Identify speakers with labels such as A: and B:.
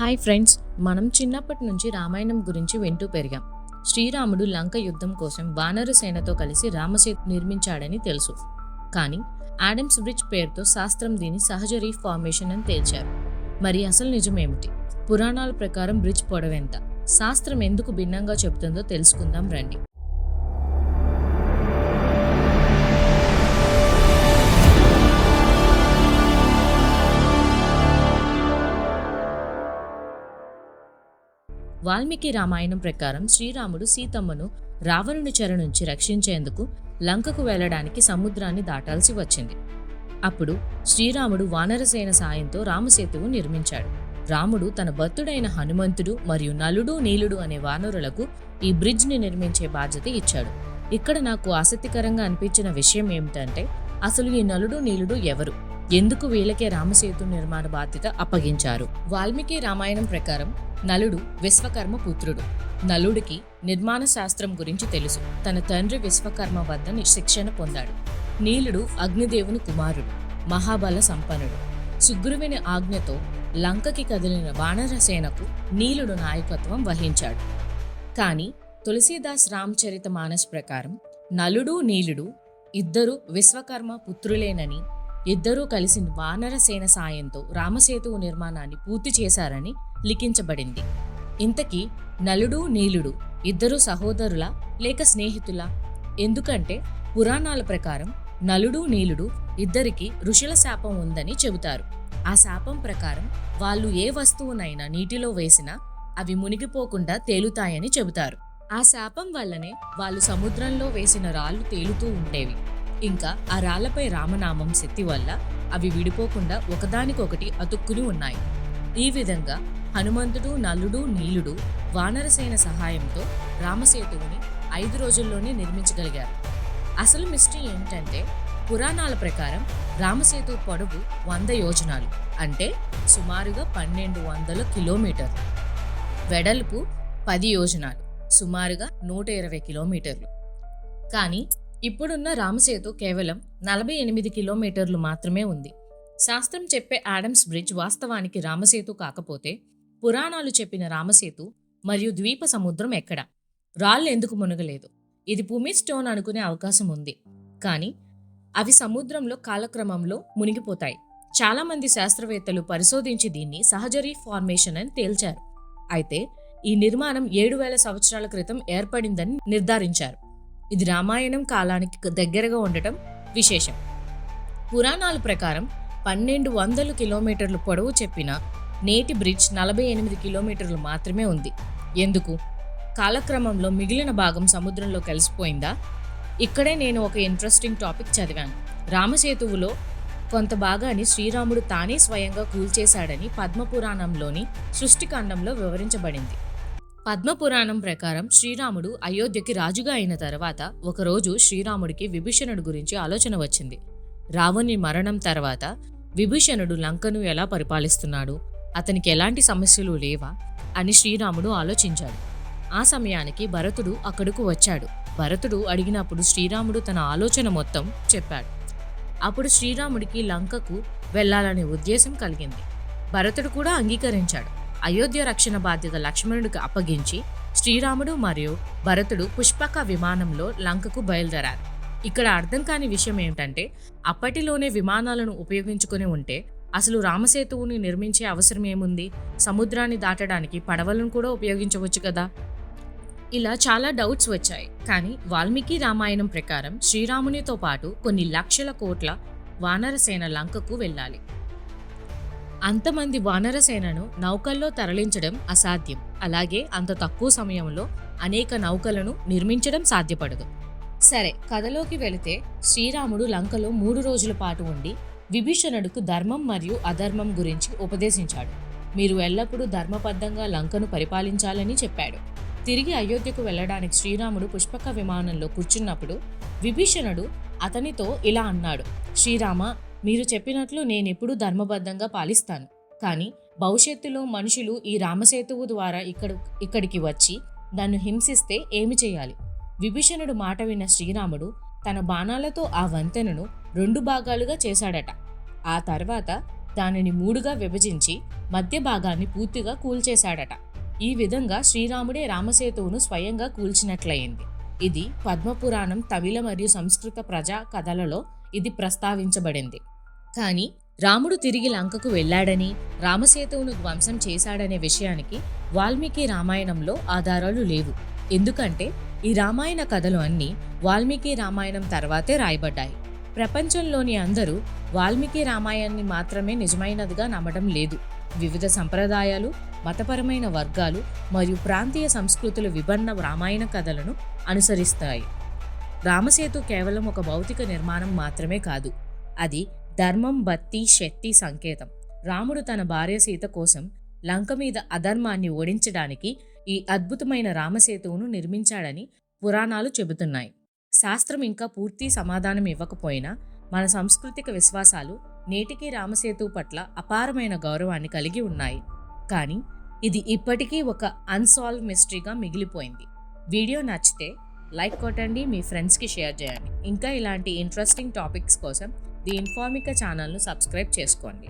A: Hi friends మనం చిన్నప్పటి నుంచి రామాయణం గురించి వింటూ పెరిగాం. శ్రీరాముడు లంక యుద్ధం కోసం వానర సేనతో కలిసి రామసేతు నిర్మించాడని తెలుసు. కానీ ఆడమ్స్ బ్రిడ్జ్ పేరుతో శాస్త్రం దీని సహజ రీఫ్ ఫార్మేషన్ అని తేల్చారు. మరి అసలు నిజమేమిటి? పురాణాల ప్రకారం బ్రిడ్జ్ పొడవెంత? శాస్త్రం ఎందుకు భిన్నంగా చెబుతుందో తెలుసుకుందాం రండి. వాల్మీకి రామాయణం ప్రకారం శ్రీరాముడు సీతమ్మను రావణుని చెర నుంచి రక్షించేందుకు లంకకు వెళ్ళడానికి సముద్రాన్ని దాటాల్సి వచ్చింది. అప్పుడు శ్రీరాముడు వానరసేన సాయంతో రామసేతువు నిర్మించాడు. రాముడు తన భక్తుడైన హనుమంతుడు మరియు నలుడు నీలుడు అనే వానరులకు ఈ బ్రిడ్జ్ని నిర్మించే బాధ్యత ఇచ్చాడు. ఇక్కడ నాకు ఆసక్తికరంగా అనిపించిన విషయం ఏమిటంటే అసలు ఈ నలుడు నీలుడు ఎవరు? ఎందుకు వీళ్ళకే రామసేతు నిర్మాణ బాధ్యత అప్పగించారు? వాల్మీకి రామాయణం ప్రకారం నలుడు విశ్వకర్మ పుత్రుడు. నలుడికి నిర్మాణ శాస్త్రం గురించి తెలుసు. తన తండ్రి విశ్వకర్మ వద్ద శిక్షణ పొందాడు. నీలుడు అగ్నిదేవుని కుమారుడు. మహాబల సంపన్నుడు. సుగ్రీవుని ఆజ్ఞతో లంకకి కదిలిన వానర సేనకు నీలుడు నాయకత్వం వహించాడు. కానీ తులసీదాస్ రామచరిత మానస్ ప్రకారం నలుడు నీలుడు ఇద్దరు విశ్వకర్మ పుత్రులేనని ఇద్దరూ కలిసి వానరసేన సాయంతో రామసేతువు నిర్మాణాన్ని పూర్తి చేశారని లిఖించబడింది. ఇంతకీ నలుడు నీలుడు ఇద్దరు సహోదరుల లేక స్నేహితులా? ఎందుకంటే పురాణాల ప్రకారం నలుడు నీలుడు ఇద్దరికి ఋషుల శాపం ఉందని చెబుతారు. ఆ శాపం ప్రకారం వాళ్ళు ఏ వస్తువునైనా నీటిలో వేసినా అవి మునిగిపోకుండా తేలుతాయని చెబుతారు. ఆ శాపం వల్లనే వాళ్ళు సముద్రంలో వేసిన రాళ్ళు తేలుతూ ఉండేవి. ఇంకా ఆ రాళ్ళపై రామనామం శక్తి వల్ల అవి విడిపోకుండా ఒకదానికొకటి అతుక్కుని ఉన్నాయి. ఈ విధంగా హనుమంతుడు నలుడు నీలుడు వానరసేన సహాయంతో రామసేతువుని ఐదు రోజుల్లోనే నిర్మించగలిగారు. అసలు మిస్టరీ ఏంటంటే పురాణాల ప్రకారం రామసేతు పొడవు వంద యోజనాలు అంటే సుమారుగా పన్నెండు వందల కిలోమీటర్లు. వెడల్పు పది యోజనాలు సుమారుగా నూట ఇరవై కిలోమీటర్లు. కానీ ఇప్పుడున్న రామసేతు కేవలం నలభై ఎనిమిది కిలోమీటర్లు మాత్రమే ఉంది. శాస్త్రం చెప్పే ఆడమ్స్ బ్రిడ్జ్ వాస్తవానికి రామసేతు కాకపోతే పురాణాలు చెప్పిన రామసేతు మరియు ద్వీప సముద్రం ఎక్కడ? రాళ్ళు ఎందుకు మునగలేదు? ఇది భూమి స్టోన్ అనుకునే అవకాశం ఉంది. కానీ అవి సముద్రంలో కాలక్రమంలో మునిగిపోతాయి. చాలామంది శాస్త్రవేత్తలు పరిశోధించి దీన్ని సహజరీ ఫార్మేషన్ అని తేల్చారు. అయితే ఈ నిర్మాణం ఏడు వేల సంవత్సరాల క్రితం ఏర్పడిందని నిర్ధారించారు. ఇది రామాయణం కాలానికి దగ్గరగా ఉండటం విశేషం. పురాణాల ప్రకారం పన్నెండు వందల కిలోమీటర్లు పొడవు చెప్పిన నేటి బ్రిడ్జ్ నలభై ఎనిమిది కిలోమీటర్లు మాత్రమే ఉంది. ఎందుకు? కాలక్రమంలో మిగిలిన భాగం సముద్రంలో కలిసిపోయిందా? ఇక్కడే నేను ఒక ఇంట్రెస్టింగ్ టాపిక్ చదివాను. రామసేతువులో కొంత భాగాన్ని శ్రీరాముడు తానే స్వయంగా కూల్చేశాడని పద్మపురాణంలోని సృష్టికాండంలో వివరించబడింది. పద్మపురాణం ప్రకారం శ్రీరాముడు అయోధ్యకి రాజుగా అయిన తర్వాత ఒకరోజు శ్రీరాముడికి విభీషణుడు గురించి ఆలోచన వచ్చింది. రావణి మరణం తర్వాత విభీషణుడు లంకను ఎలా పరిపాలిస్తున్నాడు? అతనికి ఎలాంటి సమస్యలు లేవా? అని శ్రీరాముడు ఆలోచించాడు. ఆ సమయానికి భరతుడు అక్కడకు వచ్చాడు. భరతుడు అడిగినప్పుడు శ్రీరాముడు తన ఆలోచన మొత్తం చెప్పాడు. అప్పుడు శ్రీరాముడికి లంకకు వెళ్ళాలనే ఉద్దేశం కలిగింది. భరతుడు కూడా అంగీకరించాడు. అయోధ్య రక్షణ బాధ్యత లక్ష్మణుడికి అప్పగించి శ్రీరాముడు మరియు భరతుడు పుష్పక విమానంలో లంకకు బయలుదేరారు. ఇక్కడ అర్థం కాని విషయం ఏమిటంటే అప్పటిలోనే విమానాలను ఉపయోగించుకుని ఉంటే అసలు రామసేతువుని నిర్మించే అవసరం ఏముంది? సముద్రాన్ని దాటడానికి పడవలను కూడా ఉపయోగించవచ్చు కదా? ఇలా చాలా డౌట్స్ వచ్చాయి. కానీ వాల్మీకి రామాయణం ప్రకారం శ్రీరామునితో పాటు కొన్ని లక్షల కోట్ల వానరసేన లంకకు వెళ్ళాలి. అంతమంది వానరసేనను నౌకల్లో తరలించడం అసాధ్యం. అలాగే అంత తక్కువ సమయంలో అనేక నౌకలను నిర్మించడం సాధ్యపడదు. సరే కథలోకి వెళితే శ్రీరాముడు లంకలో మూడు రోజుల పాటు ఉండి విభీషణుడుకు ధర్మం మరియు అధర్మం గురించి ఉపదేశించాడు. మీరు ఎల్లప్పుడూ ధర్మబద్ధంగా లంకను పరిపాలించాలని చెప్పాడు. తిరిగి అయోధ్యకు వెళ్ళడానికి శ్రీరాముడు పుష్పక విమానంలో కూర్చున్నప్పుడు విభీషణుడు అతనితో ఇలా అన్నాడు. శ్రీరామ మీరు చెప్పినట్లు నేనెప్పుడూ ధర్మబద్ధంగా పాలిస్తాను. కానీ భవిష్యత్తులో మనుషులు ఈ రామసేతువు ద్వారా ఇక్కడ ఇక్కడికి వచ్చి నన్ను హింసిస్తే ఏమి చేయాలి? విభీషణుడు మాట విన్న శ్రీరాముడు తన బాణాలతో ఆ వంతెనను రెండు భాగాలుగా చేశాడట. ఆ తర్వాత దానిని మూడుగా విభజించి మధ్య భాగాన్ని పూర్తిగా కూల్చేశాడట. ఈ విధంగా శ్రీరాముడే రామసేతువును స్వయంగా కూల్చినట్లయింది. ఇది పద్మపురాణం తమిళ మరియు సంస్కృత ప్రజా కథలలో ఇది ప్రస్తావించబడింది. కానీ రాముడు తిరిగి లంకకు వెళ్ళాడని రామసేతువును ధ్వంసం చేశాడనే విషయానికి వాల్మీకి రామాయణంలో ఆధారాలు లేవు. ఎందుకంటే ఈ రామాయణ కథలు అన్నీ వాల్మీకి రామాయణం తర్వాతే రాయబడ్డాయి. ప్రపంచంలోని అందరూ వాల్మీకి రామాయణాన్ని మాత్రమే నిజమైనదిగా నమ్మడం లేదు. వివిధ సంప్రదాయాలు మతపరమైన వర్గాలు మరియు ప్రాంతీయ సంస్కృతుల విభిన్న రామాయణ కథలను అనుసరిస్తాయి. రామసేతు కేవలం ఒక భౌతిక నిర్మాణం మాత్రమే కాదు. అది ధర్మం భక్తి శక్తి సంకేతం. రాముడు తన భార్య సీత కోసం లంక మీద అధర్మాన్ని ఓడించడానికి ఈ అద్భుతమైన రామసేతువును నిర్మించాడని పురాణాలు చెబుతున్నాయి. శాస్త్రం ఇంకా పూర్తి సమాధానం ఇవ్వకపోయినా మన సాంస్కృతిక విశ్వాసాలు నేటికీ రామసేతు పట్ల అపారమైన గౌరవాన్ని కలిగి ఉన్నాయి. కానీ ఇది ఇప్పటికీ ఒక అన్సాల్వ్ మిస్టరీగా మిగిలిపోయింది. వీడియో నచ్చితే లైక్ కొట్టండి మీ ఫ్రెండ్స్కి షేర్ చేయండి. ఇంకా ఇలాంటి ఇంట్రెస్టింగ్ టాపిక్స్ కోసం ది ఇన్ఫార్మిక ఛానల్ను సబ్స్క్రైబ్ చేసుకోండి.